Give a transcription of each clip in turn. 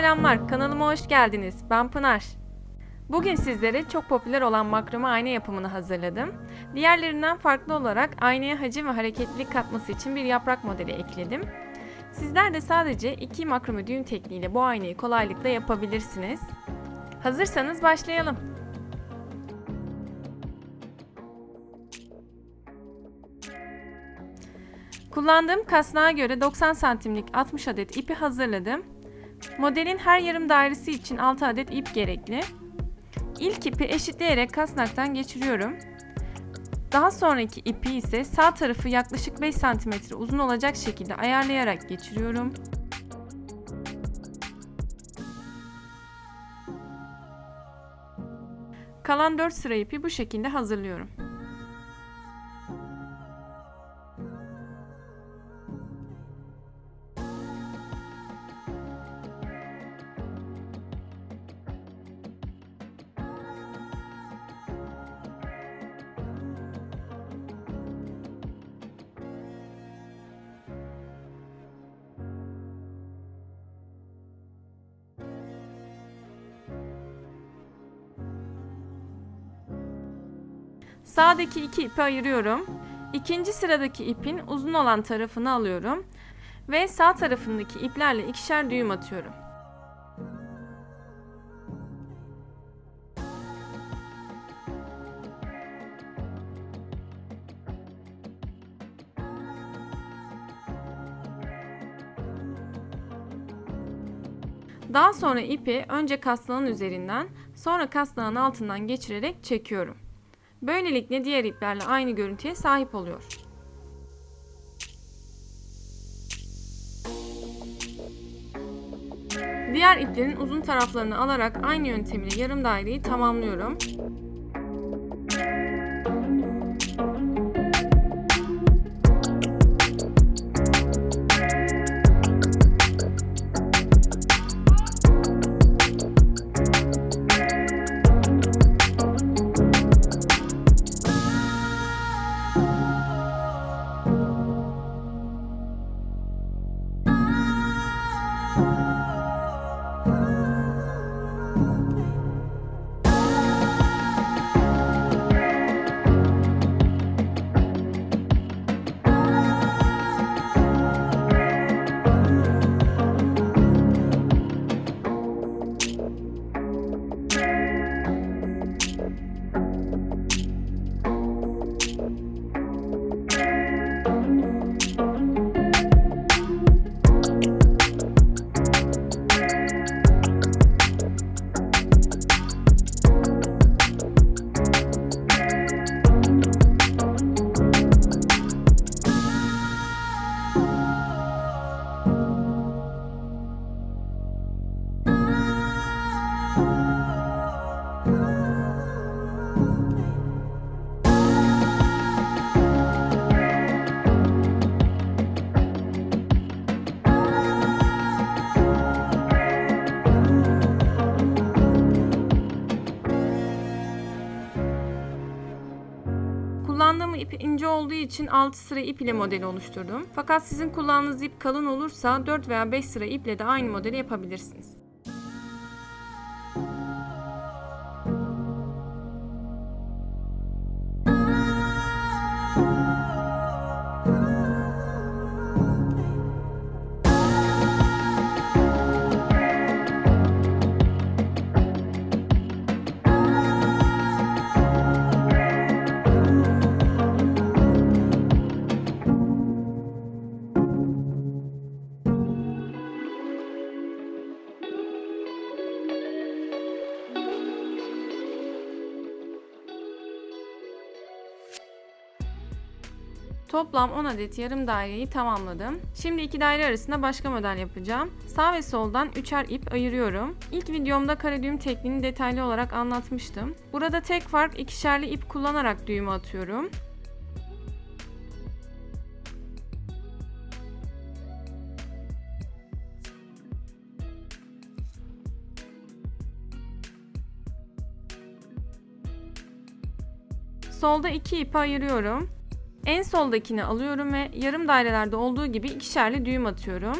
Selamlar. Kanalıma hoş geldiniz. Ben Pınar. Bugün sizlere çok popüler olan makrome ayna yapımını hazırladım. Diğerlerinden farklı olarak aynaya hacim ve hareketlilik katması için bir yaprak modeli ekledim. Sizler de sadece iki makrome düğüm tekniğiyle bu aynayı kolaylıkla yapabilirsiniz. Hazırsanız başlayalım. Kullandığım kasnağa göre 90 santimlik 60 adet ipi hazırladım. Modelin her yarım dairesi için 6 adet ip gerekli. İlk ipi eşitleyerek kasnaktan geçiriyorum. Daha sonraki ipi ise sağ tarafı yaklaşık 5 cm uzun olacak şekilde ayarlayarak geçiriyorum. Kalan 4 sıra ipi bu şekilde hazırlıyorum. Sağdaki iki ipi ayırıyorum. İkinci sıradaki ipin uzun olan tarafını alıyorum ve sağ tarafındaki iplerle ikişer düğüm atıyorum. Daha sonra ipi önce kasnağın üzerinden sonra kasnağın altından geçirerek çekiyorum. Böylelikle diğer iplerle aynı görüntüye sahip oluyor. Diğer iplerin uzun taraflarını alarak aynı yöntemle yarım daireyi tamamlıyorum. Kullandığım ip ince olduğu için 6 sıra ip ile modeli oluşturdum. Fakat sizin kullandığınız ip kalın olursa 4 veya 5 sıra iple de aynı modeli yapabilirsiniz. Toplam 10 adet yarım daireyi tamamladım. Şimdi iki daire arasında başka model yapacağım. Sağ ve soldan üçer ip ayırıyorum. İlk videomda kare düğüm tekniğini detaylı olarak anlatmıştım. Burada tek fark ikişerli ip kullanarak düğümü atıyorum. Solda iki ipi ayırıyorum. En soldakini alıyorum ve yarım dairelerde olduğu gibi ikişerli düğüm atıyorum.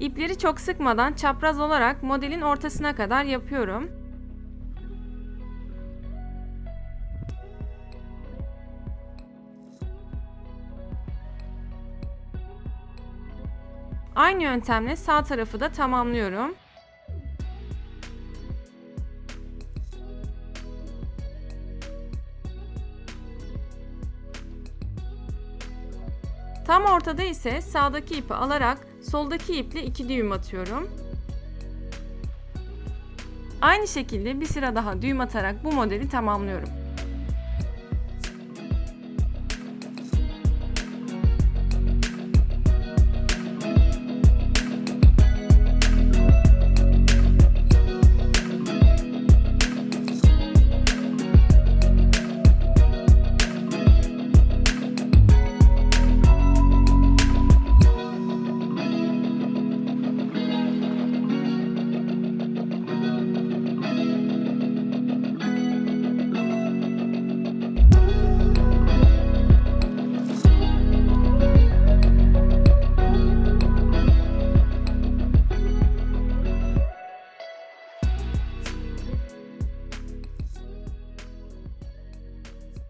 İpleri çok sıkmadan çapraz olarak modelin ortasına kadar yapıyorum. Aynı yöntemle sağ tarafı da tamamlıyorum. Tam ortada ise sağdaki ipi alarak soldaki iple iki düğüm atıyorum. Aynı şekilde bir sıra daha düğüm atarak bu modeli tamamlıyorum.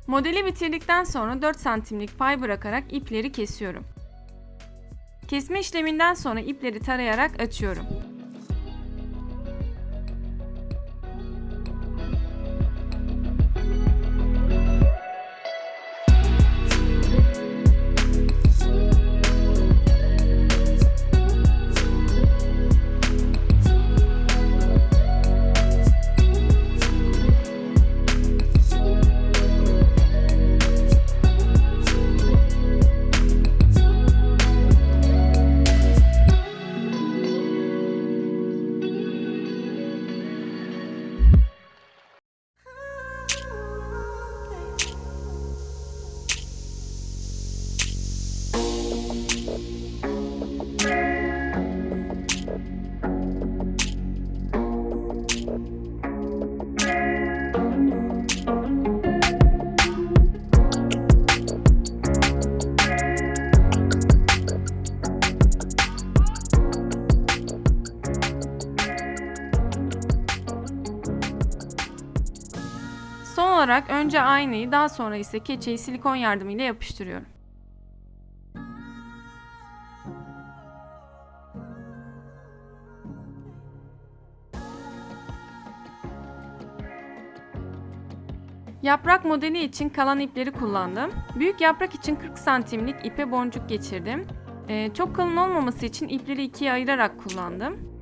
Modeli bitirdikten sonra 4 santimlik pay bırakarak ipleri kesiyorum. Kesme işleminden sonra ipleri tarayarak açıyorum. Olarak önce aynayı daha sonra ise keçeyi silikon yardımıyla yapıştırıyorum. Yaprak modeli için kalan ipleri kullandım. Büyük yaprak için 40 santimlik ipe boncuk geçirdim. Ee, çok kalın olmaması için ipleri ikiye ayırarak kullandım.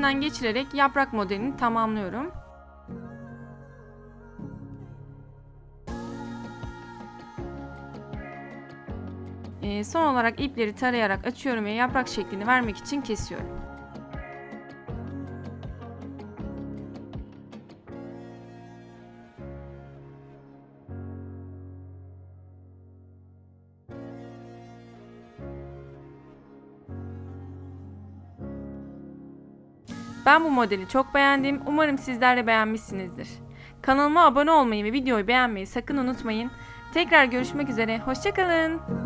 İçinden geçirerek yaprak modelini tamamlıyorum. Ee, son olarak ipleri tarayarak açıyorum ve yaprak şeklini vermek için kesiyorum. Ben bu modeli çok beğendim. Umarım sizler de beğenmişsinizdir. Kanalıma abone olmayı ve videoyu beğenmeyi sakın unutmayın. Tekrar görüşmek üzere. Hoşçakalın.